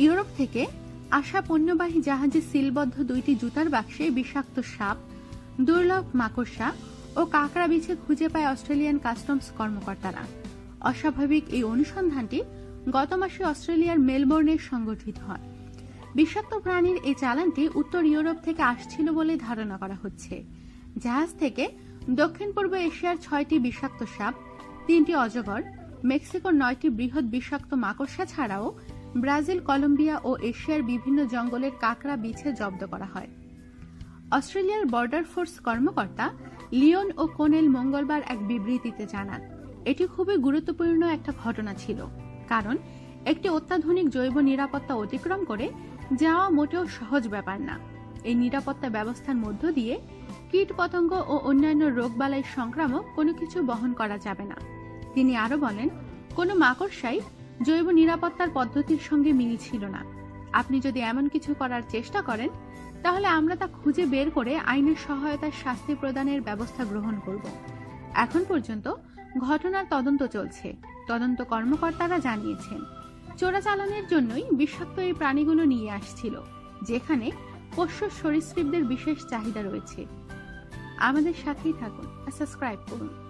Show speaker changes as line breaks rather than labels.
Europe থেকে আসা পণ্যবাহী জাহাজে সিলবদ্ধ দুইটি জুতার বাক্সে বিষাক্ত সাপ, দুর্লভ মাকড়সা ও কাঁকড়া বিছে খুঁজে পায় অস্ট্রেলিয়ান কাস্টমস কর্মকর্তারা। অস্বাভাবিক এই অনুসন্ধানটি গত মাসে অস্ট্রেলিয়ার মেলবোর্নে সংগঠিত হয়। বিষাক্ত প্রাণীর এই চালানটি উত্তর ইউরোপ থেকে আসছিল বলে ধারণা করা হচ্ছে। জাহাজ থেকে দক্ষিণ পূর্ব এশিয়ার ছয়টি বিষাক্ত সাপ, তিনটি অজগর, মেক্সিকোর নয়টি বৃহৎ বিষাক্ত মাকড়সা ছাড়াও ব্রাজিল, কলম্বিয়া ও এশিয়ার বিভিন্ন জঙ্গলের কাঁকড়া বিছে জব্দ করা হয়। অস্ট্রেলিয়ার বর্ডার ফোর্স কর্মকর্তা লিওন ও কোনেল মঙ্গলবার এক বিবৃতিতে জানান, এটি খুবই গুরুত্বপূর্ণ একটা ঘটনা ছিল, কারণ একটি অত্যাধুনিক জৈব নিরাপত্তা অতিক্রম করে যাওয়া মোটেও সহজ ব্যাপার না। এই নিরাপত্তা ব্যবস্থার মধ্য দিয়ে কীট পতঙ্গ ও অন্যান্য রোগবালাই সংক্রামক কোনো কিছু বহন করা যাবে না। তিনি আরও বলেন, কোনো মাকড়সাই জৈব নিরাপত্তার পদ্ধতির সঙ্গে মিল ছিল না। আপনি যদি এমন কিছু করার চেষ্টা করেন, তাহলে আমরা তা খুঁজে বের করে আইনের সহায়তায় শাস্তি প্রদানের ব্যবস্থা গ্রহণ করব। এখন পর্যন্ত ঘটনার তদন্ত চলছে, তদন্ত কর্মকর্তারা জানিয়েছেন। চোরাচালানের জন্যই বিষাক্ত এই প্রাণীগুলো নিয়ে আসছিল, যেখানে পোষ্য সরীসৃপদের বিশেষ চাহিদা রয়েছে। আমাদের সাথেই থাকুন সাবস্ক্রাইব করুন।